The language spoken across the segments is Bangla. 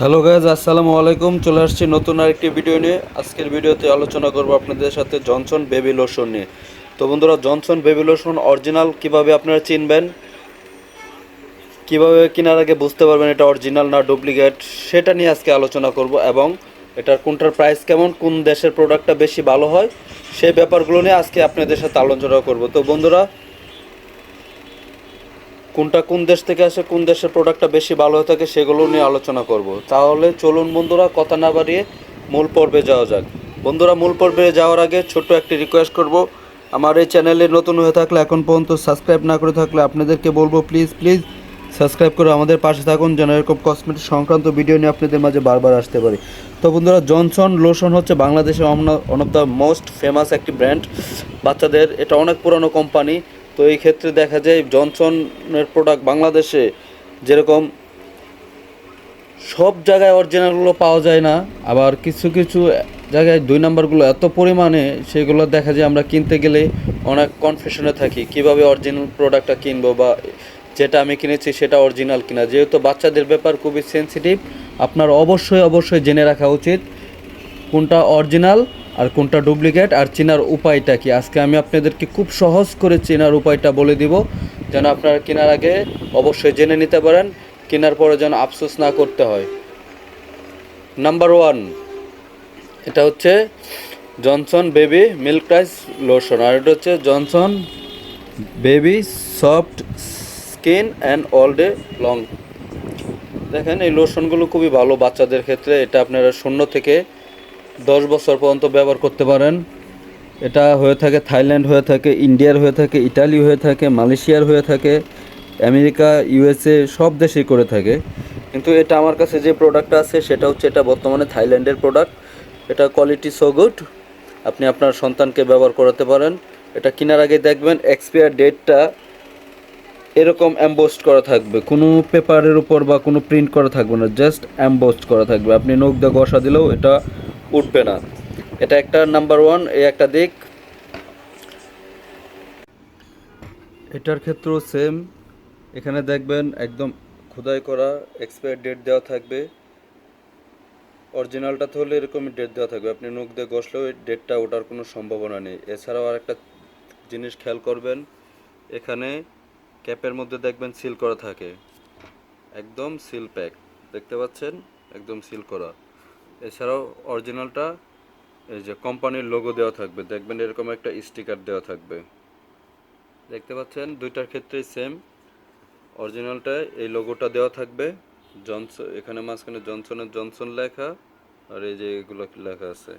হ্যালো গাইজ আসসালামু আলাইকুম। চলে আসছি নতুন আরেকটি ভিডিও নিয়ে। আজকের ভিডিওতে আলোচনা করব আপনাদের সাথে জনসন বেবি লোশন নিয়ে। তো বন্ধুরা জনসন বেবি লোশন অরিজিনাল কীভাবে আপনারা চিনবেন, কীভাবে কেনার আগে বুঝতে পারবেন এটা অরিজিনাল না ডুপ্লিকেট সেটা নিয়ে আজকে আলোচনা করব এবং এটার কোনটার প্রাইস কেমন, কোন দেশের প্রোডাক্টটা বেশি ভালো হয়, সেই ব্যাপারগুলো নিয়ে আজকে আপনাদের সাথে আলোচনা করব। তো বন্ধুরা কোনটা কোন দেশ থেকে আসে, কোন দেশের প্রোডাক্টটা বেশি ভালো হয়ে থাকে সেগুলো নিয়ে আলোচনা করব। তাহলে চলুন বন্ধুরা, কথা না বাড়িয়ে মূল পর্বে যাওয়া যাক। বন্ধুরা, মূল পর্বে যাওয়ার আগে ছোট্ট একটি রিকোয়েস্ট করব। আমার এই চ্যানেলে নতুন হয়ে থাকলে এখন পর্যন্ত সাবস্ক্রাইব না করে থাকলে আপনাদেরকে বলব প্লিজ প্লিজ সাবস্ক্রাইব করে আমাদের পাশে থাকুন। যেন এরকম কসমেটিক সংক্রান্ত ভিডিও নিয়ে আপনাদের মাঝে বারবার আসতে পারি। তো বন্ধুরা জনসন লোশন হচ্ছে বাংলাদেশের one of the most famous একটি ব্র্যান্ড বাচ্চাদের, এটা অনেক পুরনো কোম্পানি তো এই ক্ষেত্রে দেখা যায় জনসনের প্রোডাক্ট বাংলাদেশে যেরকম সব জায়গায় অরিজিনালগুলো পাওয়া যায় না, আবার কিছু কিছু জায়গায় দুই নাম্বারগুলো এত পরিমাণে সেগুলো দেখা যায় আমরা কিনতে গেলে অনেক কনফিউশনে থাকি, কীভাবে অরিজিনাল প্রোডাক্টটা কিনবো বা যেটা আমি কিনেছি সেটা অরিজিনাল কিনা। যেহেতু বাচ্চাদের ব্যাপার খুবই সেনসিটিভ আপনার অবশ্যই অবশ্যই জেনে রাখা উচিত কোনটা অরিজিনাল আর কোনটা ডুপ্লিকেট আর চেনার উপায়টা কি? আজকে আমি আপনাদেরকে খুব সহজ করে চেনার উপায়টা বলে দিব। যেন আপনারা কেনার আগে অবশ্যই জেনে নিতে পারেন, কেনার পরে যেন আফসোস না করতে হয়। নাম্বার ওয়ান এটা হচ্ছে Johnson baby milk rice lotion আর এটা হচ্ছে Johnson baby soft skin and all day long দেখেন, এই লোশনগুলো খুবই ভালো বাচ্চাদের ক্ষেত্রে, এটা আপনারা শূন্য থেকে দশ বছর পর্যন্ত ব্যবহার করতে পারেন। এটা হয়ে থাকে থাইল্যান্ড হয়ে থাকে, ইন্ডিয়ার হয়ে থাকে ইটালি হয়ে থাকে, মালয়েশিয়ার হয়ে থাকে, আমেরিকা, ইউএসএ সব দেশেই করে থাকে। কিন্তু এটা আমার কাছে যে প্রোডাক্টটা আছে, সেটা হচ্ছে এটা বর্তমানে থাইল্যান্ডের প্রোডাক্ট এটা কোয়ালিটি সো গুড আপনি আপনার সন্তানকে ব্যবহার করাতে পারেন। এটা কেনার আগে দেখবেন এক্সপায়ার ডেটটা এরকম অ্যাম্বোস্ট করা থাকবে। কোনো পেপারের উপর বা কোনো প্রিন্ট করা থাকবে না জাস্ট অ্যাম্বোস্ট করা থাকবে। আপনি নখ দিয়ে ঘষা দিলেও এটা উঠবে না। এটা একটা নাম্বার ওয়ান এই একটা দিক। এটার ক্ষেত্রেও সেম এখানে দেখবেন একদম খোদাই করা এক্সপায়ার ডেট দেওয়া থাকবে। অরিজিনালটা তো হলে এরকমই ডেট দেওয়া থাকবে। আপনি নখ দিয়ে ঘষলেও ডেটটা ওঠার কোনো সম্ভাবনা নেই। এছাড়াও আর একটা জিনিস খেয়াল করবেন, এখানে ক্যাপের মধ্যে দেখবেন সিল করা থাকে। একদম সিল প্যাক দেখতে পাচ্ছেন? একদম সিল করা। এছাড়াও অরিজিনালটা এই যে কোম্পানির লোগো দেওয়া থাকবে। দেখবেন এরকম একটা স্টিকার দেওয়া থাকবে। দেখতে পাচ্ছেন, দুইটার ক্ষেত্রেই সেম অরিজিনালটা এই লোগোটা দেওয়া থাকবে। জনসন এখানে মাঝখানে জনসনের জনসন লেখা, আর এই যে এগুলো লেখা আছে।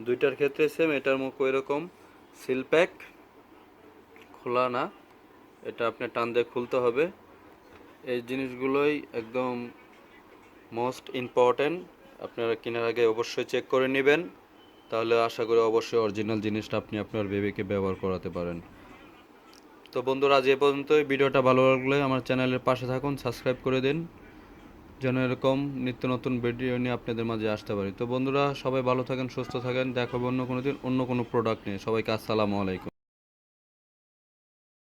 দুইটার ক্ষেত্রে সেম এটার মুখ এরকম। সিল প্যাক খোলা না। এটা আপনি টান দিয়ে খুলতে হবে। এই জিনিসগুলোই একদম মোস্ট ইম্পর্ট্যান্ট আপনারা কেনার আগে অবশ্যই চেক করে নেবেন। তাহলে আশা করি অবশ্যই অরিজিনাল জিনিসটা আপনি আপনার বেবিকে ব্যবহার করাতে পারেন। তো বন্ধুরা, আজ এ পর্যন্তই। ভিডিওটা ভালো লাগলে আমার চ্যানেলের পাশে থাকুন সাবস্ক্রাইব করে দিন। যেন এরকম নিত্য নতুন ভিডিও নিয়ে আপনাদের মাঝে আসতে পারি। তো বন্ধুরা, সবাই ভালো থাকেন, সুস্থ থাকেন। দেখাবো অন্য কোনো দিন, অন্য কোনো প্রোডাক্ট নিয়ে। সবাইকে আসসালামু আলাইকুম।